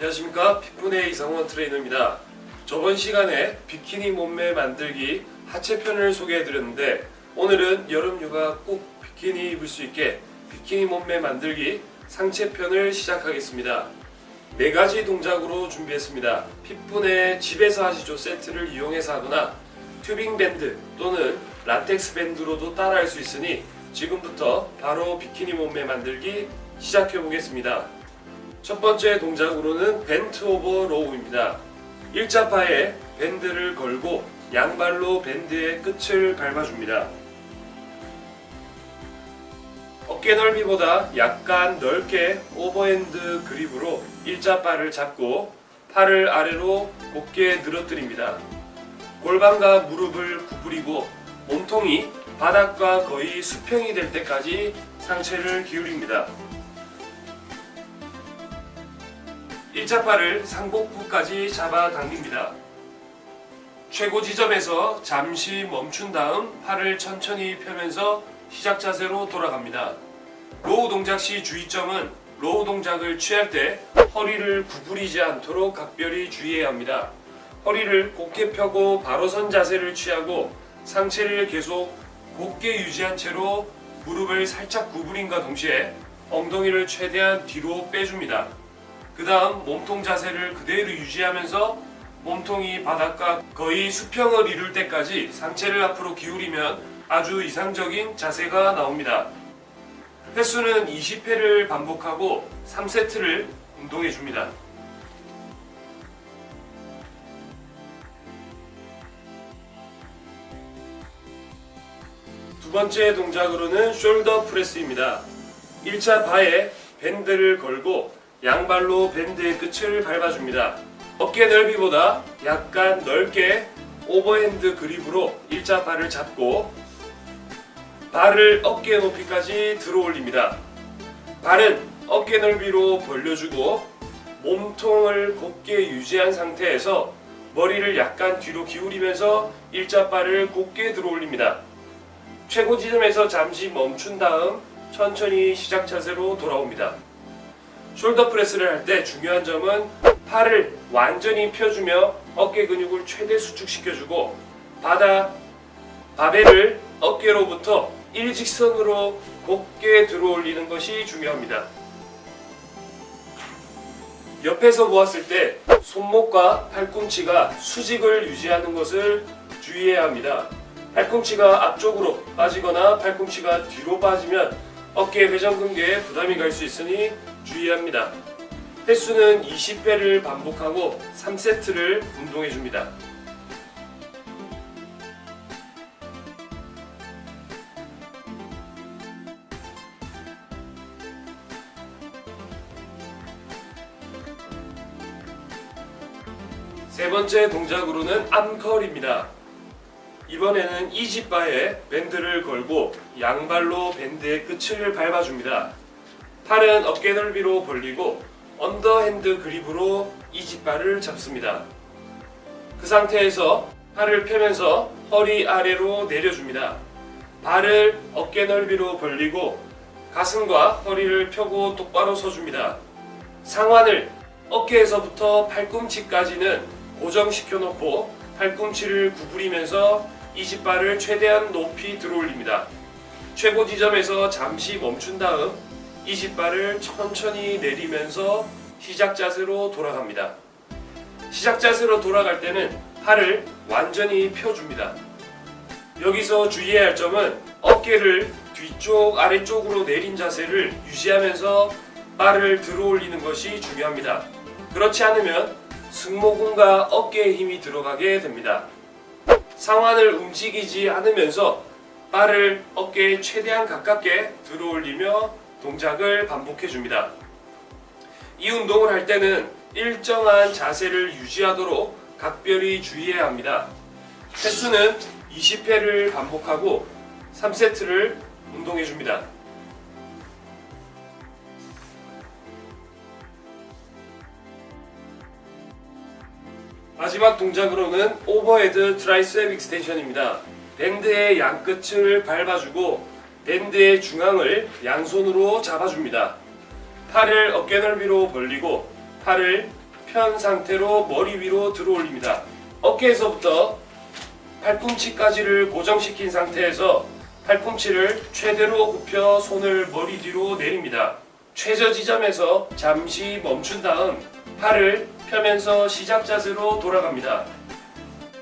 안녕하십니까 핏분의 이상원 트레이너입니다. 저번 시간에 비키니 몸매 만들기 하체 편을 소개해드렸는데 오늘은 여름 휴가 꼭 비키니 입을 수 있게 비키니 몸매 만들기 상체 편을 시작하겠습니다. 네 가지 동작으로 준비했습니다. 핏분의 집에서 하시죠 세트를 이용해서 하거나 튜빙 밴드 또는 라텍스 밴드로도 따라 할 수 있으니 지금부터 바로 비키니 몸매 만들기 시작해 보겠습니다. 첫 번째 동작으로는 벤트 오버 로우입니다. 일자파에 밴드를 걸고 양발로 밴드의 끝을 밟아줍니다. 어깨 넓이보다 약간 넓게 오버핸드 그립으로 일자바를 잡고 팔을 아래로 곧게 늘어뜨립니다. 골반과 무릎을 구부리고 몸통이 바닥과 거의 수평이 될 때까지 상체를 기울입니다. 일자팔을 상복부까지 잡아 당깁니다. 최고 지점에서 잠시 멈춘 다음 팔을 천천히 펴면서 시작 자세로 돌아갑니다. 로우 동작 시 주의점은 로우 동작을 취할 때 허리를 구부리지 않도록 각별히 주의해야 합니다. 허리를 곧게 펴고 바로 선 자세를 취하고 상체를 계속 곧게 유지한 채로 무릎을 살짝 구부림과 동시에 엉덩이를 최대한 뒤로 빼줍니다. 그 다음 몸통 자세를 그대로 유지하면서 몸통이 바닥과 거의 수평을 이룰 때까지 상체를 앞으로 기울이면 아주 이상적인 자세가 나옵니다. 횟수는 20회를 반복하고 3세트를 운동해 줍니다. 두 번째 동작으로는 숄더 프레스입니다. 1차 바에 밴드를 걸고 양발로 밴드의 끝을 밟아줍니다. 어깨 넓이보다 약간 넓게 오버핸드 그립으로 일자 발을 잡고 발을 어깨 높이까지 들어 올립니다. 발은 어깨 넓이로 벌려주고 몸통을 곧게 유지한 상태에서 머리를 약간 뒤로 기울이면서 일자 발을 곧게 들어 올립니다. 최고 지점에서 잠시 멈춘 다음 천천히 시작 자세로 돌아옵니다. 숄더 프레스를 할 때 중요한 점은 팔을 완전히 펴주며 어깨 근육을 최대 수축시켜주고 바다 바벨을 어깨로부터 일직선으로 곧게 들어올리는 것이 중요합니다. 옆에서 보았을 때 손목과 팔꿈치가 수직을 유지하는 것을 주의해야 합니다. 팔꿈치가 앞쪽으로 빠지거나 팔꿈치가 뒤로 빠지면 어깨 회전근개에 부담이 갈 수 있으니 주의합니다. 횟수는 20회를 반복하고 3세트를 운동해 줍니다. 세 번째 동작으로는 암컬입니다. 이번에는 이지바에 밴드를 걸고 양발로 밴드의 끝을 밟아줍니다. 팔은 어깨 넓이로 벌리고 언더핸드 그립으로 이지바를 잡습니다. 그 상태에서 팔을 펴면서 허리 아래로 내려줍니다. 발을 어깨 넓이로 벌리고 가슴과 허리를 펴고 똑바로 서줍니다. 상완을 어깨에서부터 팔꿈치까지는 고정시켜 놓고 팔꿈치를 구부리면서 이지바를 최대한 높이 들어올립니다. 최고 지점에서 잠시 멈춘 다음 이지바를 천천히 내리면서 시작 자세로 돌아갑니다. 시작 자세로 돌아갈 때는 팔을 완전히 펴줍니다. 여기서 주의해야 할 점은 어깨를 뒤쪽 아래쪽으로 내린 자세를 유지하면서 발을 들어 올리는 것이 중요합니다. 그렇지 않으면 승모근과 어깨에 힘이 들어가게 됩니다. 상완을 움직이지 않으면서 발을 어깨에 최대한 가깝게 들어 올리며 동작을 반복해 줍니다. 이 운동을 할 때는 일정한 자세를 유지하도록 각별히 주의해야 합니다. 횟수는 20회를 반복하고 3세트를 운동해 줍니다. 마지막 동작으로는 오버헤드 트라이셉 익스텐션입니다. 밴드의 양끝을 밟아주고 밴드의 중앙을 양손으로 잡아줍니다. 팔을 어깨 넓이로 벌리고 팔을 편 상태로 머리 위로 들어 올립니다. 어깨에서부터 팔꿈치까지를 고정시킨 상태에서 팔꿈치를 최대로 굽혀 손을 머리 뒤로 내립니다. 최저 지점에서 잠시 멈춘 다음 팔을 펴면서 시작 자세로 돌아갑니다.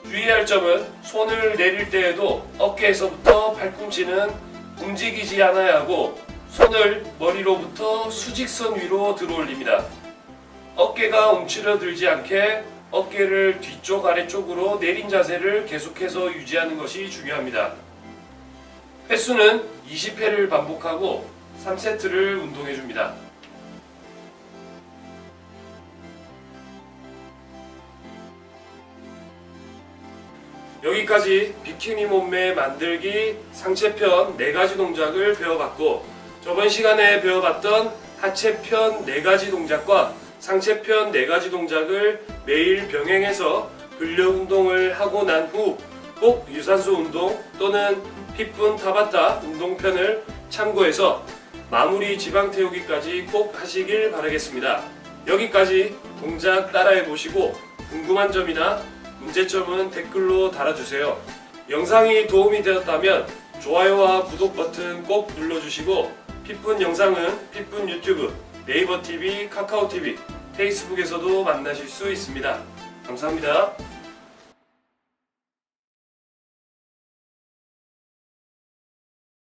주의할 점은 손을 내릴 때에도 어깨에서부터 팔꿈치는 움직이지 않아야 하고 손을 머리로부터 수직선 위로 들어 올립니다. 어깨가 움츠러들지 않게 어깨를 뒤쪽 아래쪽으로 내린 자세를 계속해서 유지하는 것이 중요합니다. 횟수는 20회를 반복하고 3세트를 운동해 줍니다. 여기까지 비키니 몸매 만들기 상체편 4가지 동작을 배워봤고 저번 시간에 배워봤던 하체편 4가지 동작과 상체편 4가지 동작을 매일 병행해서 근력 운동을 하고 난 후 꼭 유산소 운동 또는 핏분 타바타 운동편을 참고해서 마무리 지방 태우기까지 꼭 하시길 바라겠습니다. 여기까지 동작 따라해 보시고 궁금한 점이나 문제점은 댓글로 달아주세요. 영상이 도움이 되었다면 좋아요와 구독 버튼 꼭 눌러주시고 핏분 영상은 핏분 유튜브, 네이버 TV, 카카오 TV, 페이스북에서도 만나실 수 있습니다. 감사합니다.